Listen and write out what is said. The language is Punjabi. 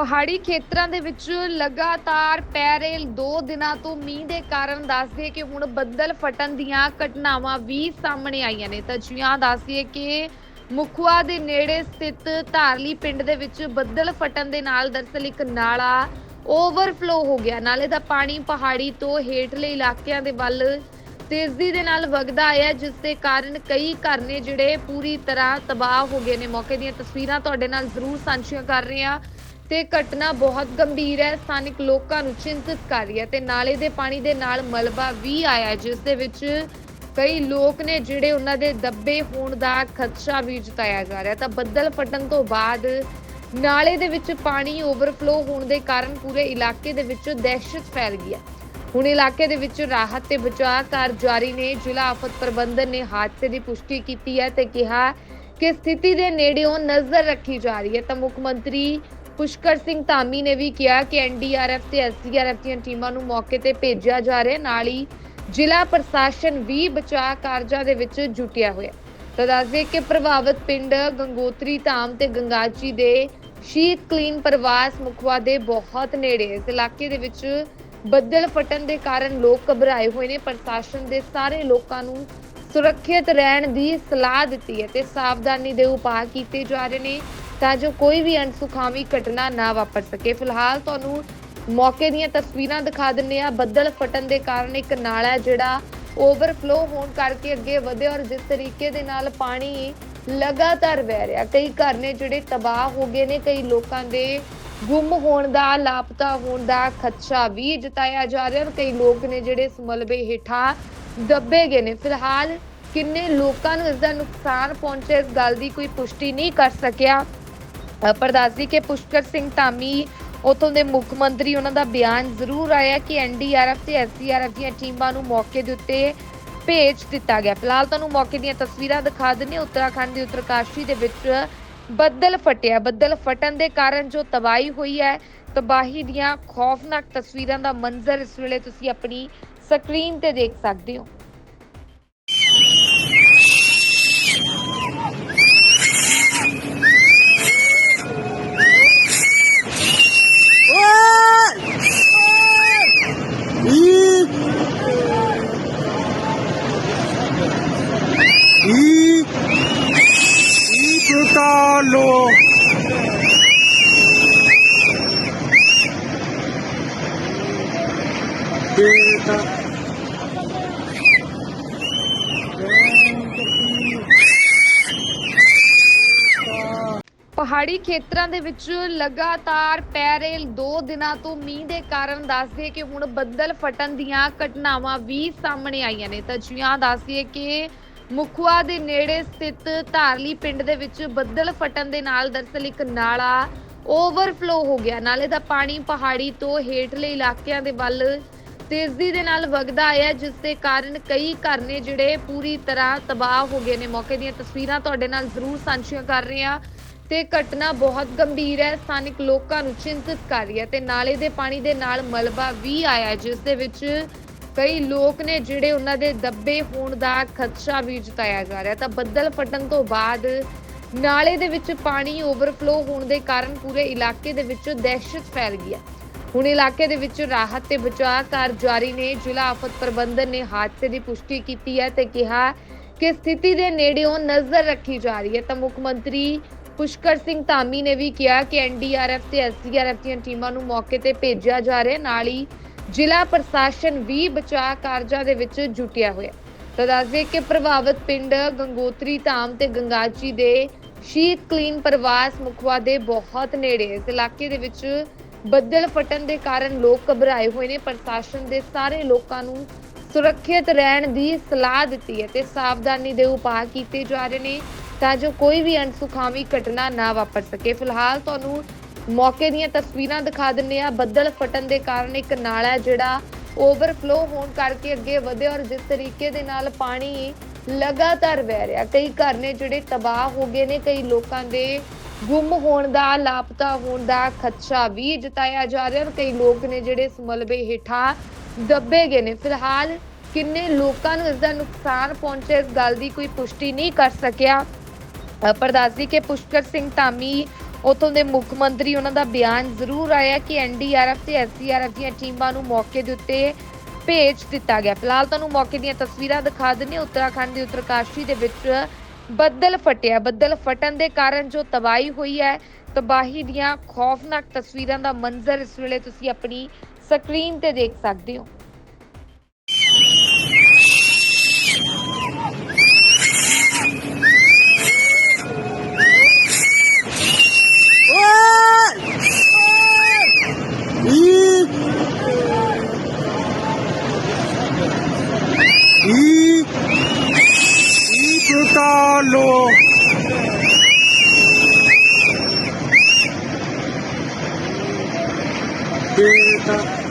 ਪਹਾੜੀ ਖੇਤਰਾਂ ਦੇ ਵਿੱਚ ਲਗਾਤਾਰ ਪੈ ਰਹੇ 2 ਦਿਨਾਂ ਤੋਂ ਮੀਂਹ ਦੇ ਕਾਰਨ ਦੱਸਦੇ ਕਿ ਹੁਣ ਬੱਦਲ ਫਟਣ ਦੀਆਂ ਘਟਨਾਵਾਂ ਵੀ ਸਾਹਮਣੇ ਆਈਆਂ ਨੇ। ਤਾਂ ਜੀਆਂ ਦੱਸਦੀਏ ਕਿ ਮੁਖਵਾ ਦੇ ਨੇੜੇ ਸਥਿਤ ਧਾਰਲੀ ਪਿੰਡ ਦੇ ਵਿੱਚ ਬੱਦਲ ਫਟਣ ਦੇ ਨਾਲ ਦਰਸਲ ਇੱਕ ਨਾਲਾ ਓਵਰਫਲੋ ਹੋ ਗਿਆ। ਨਾਲੇ ਦਾ ਪਾਣੀ ਪਹਾੜੀ ਤੋਂ ਹੇਠਲੇ ਇਲਾਕਿਆਂ ਦੇ ਵੱਲ ਤੇਜ਼ੀ ਦੇ ਨਾਲ ਵਗਦਾ ਆਇਆ ਜਿਸ ਦੇ ਕਾਰਨ ਕਈ ਘਰ ਨੇ ਜਿਹੜੇ ਪੂਰੀ ਤਰ੍ਹਾਂ ਤਬਾਹ ਹੋ ਗਏ ਨੇ। ਮੌਕੇ ਦੀਆਂ ਤਸਵੀਰਾਂ ਤੁਹਾਡੇ ਨਾਲ ਜ਼ਰੂਰ ਸਾਂਝੀਆਂ ਕਰ ਰਹੇ ਹਾਂ। ਤੇ ਘਟਨਾ ਬਹੁਤ ਗੰਭੀਰ ਹੈ। ਸਥਾਨਕ ਲੋਕਾਂ ਨੂੰ ਚਿੰਤਿਤ ਕਰ ਰਹੀ ਹੈ ਤੇ ਨਾਲੇ ਦੇ ਪਾਣੀ ਦੇ ਨਾਲ ਮਲਬਾ ਵੀ ਆਇਆ ਜਿਸ ਦੇ ਵਿੱਚ ਕਈ ਲੋਕ ਨੇ ਜਿਹੜੇ ਉਹਨਾਂ ਦੇ ਦੱਬੇ ਹੋਣ ਦਾ ਖਦਸ਼ਾ ਵੀ ਜਤਾਇਆ ਜਾ ਰਿਹਾ ਤਾਂ ਬੱਦਲ ਫਟਣ ਤੋਂ ਬਾਅਦ ਨਾਲੇ ਦੇ ਵਿੱਚ ਪਾਣੀ ਓਵਰਫਲੋ ਹੋਣ ਦੇ ਕਾਰਨ ਪੂਰੇ ਇਲਾਕੇ ਦੇ ਵਿੱਚ ਦਹਿਸ਼ਤ ਫੈਲ ਗਈ ਹੈ। ਹੁਣ ਇਲਾਕੇ ਦੇ ਵਿੱਚ ਰਾਹਤ ਤੇ ਬਚਾਅ ਕਾਰਜ ਜਾਰੀ ਨੇ। ਜ਼ਿਲ੍ਹਾ ਆਫਤ ਪ੍ਰਬੰਧਨ ਨੇ ਹਾਦਸੇ ਦੀ ਪੁਸ਼ਟੀ ਕੀਤੀ ਹੈ ਤੇ ਕਿਹਾ ਕਿ ਸਥਿਤੀ ਦੇ ਨੇੜਿਓਂ ਨਜ਼ਰ ਰੱਖੀ ਜਾ ਰਹੀ ਹੈ। ਤਾਂ ਮੁੱਖ ਮੰਤਰੀ ਪੁਸ਼ਕਰ ਸਿੰਘ ਧਾਮੀ ਨੇ ਵੀ ਕਿਹਾ ਕਿ ਐਨਡੀਆਰਐਫ ਤੇ ਐਸਡੀਆਰਐਫ ਦੀਆਂ ਟੀਮਾਂ ਨੂੰ ਮੌਕੇ ਤੇ ਭੇਜਿਆ ਜਾ ਰਿਹਾ ਨਾਲ ਹੀ ਜ਼ਿਲ੍ਹਾ ਪ੍ਰਸ਼ਾਸਨ ਵੀ ਬਚਾਅ ਕਾਰਜਾਂ ਦੇ ਵਿੱਚ ਜੁਟਿਆ ਹੋਇਆ ਤਾਂ ਦੱਸਦੇ ਕਿ ਪ੍ਰਭਾਵਿਤ ਪਿੰਡ ਗੰਗੋਤਰੀ ਧਾਮ ਤੇ ਗੰਗਾਜੀ ਦੇ ਸ਼ੀਤ ਕਲੀਨ ਪ੍ਰਵਾਸ ਮੁਖਵਾ ਦੇ ਬਹੁਤ ਨੇੜੇ ਇਸ ਇਲਾਕੇ ਦੇ ਵਿੱਚ ਬੱਦਲ ਫਟਣ ਦੇ ਕਾਰਨ ਲੋਕ ਘਬਰਾਏ ਹੋਏ ਨੇ। ਪ੍ਰਸ਼ਾਸਨ ਦੇ ਸਾਰੇ ਲੋਕਾਂ ਨੂੰ ਸੁਰੱਖਿਅਤ ਰਹਿਣ ਦੀ ਸਲਾਹ ਦਿੱਤੀ ਹੈ ਤੇ ਸਾਵਧਾਨੀ ਦੇ ਉਪਾਅ ਕੀਤੇ ਜਾ ਰਹੇ ਨੇ। ਤਾਂ ਜੋ ਕੋਈ ਵੀ ਅਣਸੁਖਾਵੀ ਘਟਨਾ ਨਾ ਵਾਪਰ ਸਕੇ। ਫਿਲਹਾਲ ਤੁਹਾਨੂੰ ਮੌਕੇ ਦੀਆਂ ਤਸਵੀਰਾਂ ਦਿਖਾ ਦਿੰਨੇ ਆ ਬੱਦਲ ਫਟਣ ਦੇ ਕਾਰਨ ਇੱਕ ਨਾਲਾ ਜਿਹੜਾ ਓਵਰਫਲੋ ਹੋਣ ਕਰਕੇ ਅੱਗੇ ਵਧੇ ਔਰ ਜਿਸ ਤਰੀਕੇ ਦੇ ਨਾਲ ਪਾਣੀ ਲਗਾਤਾਰ ਵਹਿ ਰਿਹਾ। ਕਈ ਘਰ ਨੇ ਜਿਹੜੇ ਤਬਾਹ ਹੋ ਗਏ ਨੇ, ਕਈ ਲੋਕਾਂ ਦੇ ਗੁੰਮ ਹੋਣ ਦਾ, ਲਾਪਤਾ ਹੋਣ ਦਾ ਖਦਸ਼ਾ ਵੀ ਜਤਾਇਆ ਜਾ ਰਿਹਾ ਔਰ ਕਈ ਲੋਕ ਨੇ ਜਿਹੜੇ ਇਸ ਮਲਬੇ ਹੇਠਾਂ ਦੱਬੇ ਗਏ ਨੇ। ਫਿਲਹਾਲ ਕਿੰਨੇ ਲੋਕਾਂ ਨੂੰ ਇਸ ਦਾ ਨੁਕਸਾਨ ਪਹੁੰਚਿਆ, ਇਸ ਗੱਲ ਦੀ ਕੋਈ ਪੁਸ਼ਟੀ ਨਹੀਂ ਕਰ ਸਕਿਆ। ਪਰ ਦੱਸਦੀ ਕਿ ਪੁਸ਼ਕਰ ਸਿੰਘ ਧਾਮੀ ਉਥੋਂ ਦੇ ਮੁੱਖ ਮੰਤਰੀ, ਉਹਨਾਂ ਦਾ ਬਿਆਨ ਜ਼ਰੂਰ ਆਇਆ ਕਿ ਐਨਡੀਆਰਐਫ ਤੇ ਐਸਡੀਆਰਐਫ ਦੀਆਂ ਟੀਮਾਂ ਨੂੰ ਮੌਕੇ ਦੇ ਉੱਤੇ ਭੇਜ ਦਿੱਤਾ ਗਿਆ। ਫਿਲਹਾਲ ਤੁਹਾਨੂੰ ਮੌਕੇ ਦੀਆਂ ਤਸਵੀਰਾਂ ਦਿਖਾ ਦਿੰਦੇ ਉੱਤਰਾਖੰਡ ਦੀ ਉੱਤਰਕਾਸ਼ੀ ਦੇ ਵਿੱਚ ਬੱਦਲ ਫਟਿਆ। ਬੱਦਲ ਫਟਣ ਦੇ ਕਾਰਨ ਜੋ ਤਬਾਹੀ ਹੋਈ ਹੈ, ਤਬਾਹੀ ਦੀਆਂ ਖੌਫਨਾਕ ਤਸਵੀਰਾਂ ਦਾ ਮੰਜ਼ਰ ਇਸ ਵੇਲੇ ਤੁਸੀਂ ਆਪਣੀ ਸਕਰੀਨ ਤੇ ਦੇਖ ਸਕਦੇ ਹੋ। ਪਹਾੜੀ ਖੇਤਰਾਂ ਦੇ ਵਿੱਚ ਲਗਾਤਾਰ ਪੈ ਰਹੇ 2 ਦਿਨਾਂ ਤੋਂ ਮੀਂਹ ਦੇ ਕਾਰਨ ਦੱਸਦੇ ਕਿ ਹੁਣ ਬੱਦਲ ਫਟਣ ਦੀਆਂ ਘਟਨਾਵਾਂ ਵੀ ਸਾਹਮਣੇ ਆਈਆਂ ਨੇ। ਤਾਂ ਜੀਆਂ ਦੱਸਦੀਏ ਕਿ ਮੁਖਵਾ ਦੇ ਨੇੜੇ ਸਥਿਤ ਧਾਰਲੀ ਪਿੰਡ ਦੇ ਵਿੱਚ ਬੱਦਲ ਫਟਣ ਦੇ ਨਾਲ ਦਰਸਲ ਇੱਕ ਨਾਲਾ ਓਵਰਫਲੋ ਹੋ ਗਿਆ। ਨਾਲੇ ਦਾ ਪਾਣੀ ਪਹਾੜੀ ਤੋਂ ਹੇਠਲੇ ਇਲਾਕਿਆਂ ਦੇ ਵੱਲ ਤੇਜ਼ੀ ਦੇ ਨਾਲ ਵਗਦਾ ਆਇਆ ਜਿਸ ਦੇ ਕਾਰਨ ਕਈ ਘਰ ਨੇ ਜਿਹੜੇ ਪੂਰੀ ਤਰ੍ਹਾਂ ਤਬਾਹ ਹੋ ਗਏ ਨੇ। ਮੌਕੇ ਦੀਆਂ ਤਸਵੀਰਾਂ ਤੁਹਾਡੇ ਨਾਲ ਜ਼ਰੂਰ ਸਾਂਝੀਆਂ ਕਰ ਰਹੇ ਹਾਂ। ਤੇ ਘਟਨਾ ਬਹੁਤ ਗੰਭੀਰ ਹੈ, ਸਥਾਨਕ ਲੋਕਾਂ ਨੂੰ ਚਿੰਤਿਤ ਕਰ ਰਹੀ ਹੈ ਤੇ ਨਾਲੇ ਦੇ ਪਾਣੀ ਦੇ ਨਾਲ ਮਲਬਾ ਵੀ ਆਇਆ ਜਿਸ ਦੇ ਵਿੱਚ ਕਈ ਲੋਕ ਨੇ ਜਿਹੜੇ ਉਹਨਾਂ ਦੇ ਦੱਬੇ ਹੋਣ ਦਾ ਖਦਸ਼ਾ ਵੀ ਜਤਾਇਆ ਜਾ ਰਿਹਾ ਤਾਂ ਬੱਦਲ ਫਟਣ ਤੋਂ ਬਾਅਦ ਨਾਲੇ ਦੇ ਵਿੱਚ ਪਾਣੀ ਓਵਰਫਲੋ ਹੋਣ ਦੇ ਕਾਰਨ ਪੂਰੇ ਇਲਾਕੇ ਦੇ ਵਿੱਚ ਦਹਿਸ਼ਤ ਫੈਲ ਗਈ ਹੈ। ਹੁਣ ਇਲਾਕੇ ਦੇ ਵਿੱਚ ਰਾਹਤ ਤੇ ਬਚਾਅ ਕਾਰਜ ਜਾਰੀ ਨੇ। ਜ਼ਿਲ੍ਹਾ ਆਫਤ ਪ੍ਰਬੰਧਨ ਨੇ ਹਾਦਸੇ ਦੀ ਪੁਸ਼ਟੀ ਕੀਤੀ ਹੈ ਤੇ ਕਿਹਾ ਕਿ ਸਥਿਤੀ ਦੇ ਨੇੜਿਓਂ ਨਜ਼ਰ ਰੱਖੀ ਜਾ ਰਹੀ ਹੈ। ਤਾਂ ਮੁੱਖ ਮੰਤਰੀ ਪੁਸ਼ਕਰ ਸਿੰਘ ਧਾਮੀ ਨੇ ਵੀ ਕਿਹਾ ਕਿ ਐਨਡੀਆਰਐਫ ਤੇ ਐਸਡੀਆਰਐਫ ਦੀਆਂ ਟੀਮਾਂ ਨੂੰ ਮੌਕੇ ਤੇ ਭੇਜਿਆ ਜਾ ਰਿਹਾ ਨਾਲ ਹੀ ਜ਼ਿਲ੍ਹਾ ਪ੍ਰਸ਼ਾਸਨ ਵੀ ਬਚਾਅ ਕਾਰਜਾਂ ਦੇ ਵਿੱਚ ਜੁਟਿਆ ਹੋਇਆ ਤਾਂ ਦੱਸਦੇ ਕਿ ਪ੍ਰਭਾਵਿਤ ਪਿੰਡ ਗੰਗੋਤਰੀ ਧਾਮ ਤੇ ਗੰਗਾਜੀ ਦੇ ਸ਼ੀਤ ਕਲੀਨ ਪ੍ਰਵਾਸ ਮੁਖਵਾ ਦੇ ਬਹੁਤ ਨੇੜੇ ਇਸ ਇਲਾਕੇ ਦੇ ਵਿੱਚ ਬੱਦਲ ਫਟਣ ਦੇ ਕਾਰਨ ਲੋਕ ਘਬਰਾਏ ਹੋਏ ਨੇ। ਪ੍ਰਸ਼ਾਸਨ ਦੇ ਸਾਰੇ ਲੋਕਾਂ ਨੂੰ ਸੁਰੱਖਿਅਤ ਰਹਿਣ ਦੀ ਸਲਾਹ ਦਿੱਤੀ ਹੈ ਤੇ ਸਾਵਧਾਨੀ ਦੇ ਉਪਾਅ ਕੀਤੇ ਜਾ ਰਹੇ ਨੇ ਤਾਂ ਜੋ ਕੋਈ ਵੀ ਅਣਸੁਖਾਵੀ ਘਟਨਾ ਨਾ ਵਾਪਰ ਸਕੇ। ਫਿਲਹਾਲ ਤੁਹਾਨੂੰ ਮੌਕੇ ਦੀਆਂ ਤਸਵੀਰਾਂ ਦਿਖਾ ਦਿੰਨੇ ਆ ਬੱਦਲ ਫਟਣ ਦੇ ਕਾਰਨ ਇੱਕ ਨਾਲਾ ਹੈ ਜਿਹੜਾ ਓਵਰਫਲੋ ਹੋਣ ਕਰਕੇ ਅੱਗੇ ਵਧੇ ਔਰ ਜਿਸ ਤਰੀਕੇ ਦੇ ਨਾਲ ਪਾਣੀ ਲਗਾਤਾਰ ਵਹਿ ਰਿਹਾ। ਕਈ ਘਰ ਨੇ ਜਿਹੜੇ ਤਬਾਹ ਹੋ ਗਏ ਨੇ। ਕਈ ਲੋਕਾਂ ਦੇ ਗੁੰਮ ਹੋਣ ਦਾ ਲਾਪਤਾ ਹੋਣ ਦਾ ਖਦਸ਼ਾ ਵੀ ਜਤਾਇਆ ਜਾ ਰਿਹਾ ਔਰ ਕਈ ਲੋਕ ਨੇ ਜਿਹੜੇ ਇਸ ਮਲਬੇ ਹੇਠਾਂ ਦੱਬੇ ਗਏ ਨੇ। ਫਿਲਹਾਲ ਕਿੰਨੇ ਲੋਕਾਂ ਨੂੰ ਇਸ ਦਾ ਨੁਕਸਾਨ ਪਹੁੰਚਿਆ ਇਸ ਗੱਲ ਦੀ ਕੋਈ ਪੁਸ਼ਟੀ ਨਹੀਂ ਕਰ ਸਕਿਆ। ਅ, ਕੇ ਪੁਸ਼ਕਰ ਸਿੰਘ ਧਾਮੀ ਉੱਥੋਂ ਦੇ ਮੁੱਖ ਮੰਤਰੀ ਉਹਨਾਂ ਦਾ ਬਿਆਨ ਜ਼ਰੂਰ ਆਇਆ ਕਿ ਐਨਡੀਆਰਐਫ ਤੇ ਐਸਡੀਆਰਐਫ ਦੀਆਂ ਟੀਮਾਂ ਨੂੰ ਮੌਕੇ ਦੇ ਉੱਤੇ ਭੇਜ ਦਿੱਤਾ ਗਿਆ। ਫਿਲਹਾਲ ਤੁਹਾਨੂੰ ਮੌਕੇ ਦੀਆਂ ਤਸਵੀਰਾਂ ਦਿਖਾ ਦਿੰਦੇ ਉੱਤਰਾਖੰਡ ਦੀ ਉੱਤਰਕਾਸ਼ੀ ਦੇ ਵਿੱਚ ਬੱਦਲ ਫਟਿਆ। ਬੱਦਲ ਫਟਣ ਦੇ ਕਾਰਨ ਜੋ ਤਬਾਹੀ ਹੋਈ ਹੈ, ਤਬਾਹੀ ਦੀਆਂ ਖੌਫਨਾਕ ਤਸਵੀਰਾਂ ਦਾ ਮੰਜ਼ਰ ਇਸ ਵੇਲੇ ਤੁਸੀਂ ਆਪਣੀ ਸਕਰੀਨ ਤੇ ਦੇਖ ਸਕਦੇ ਹੋ। Thank.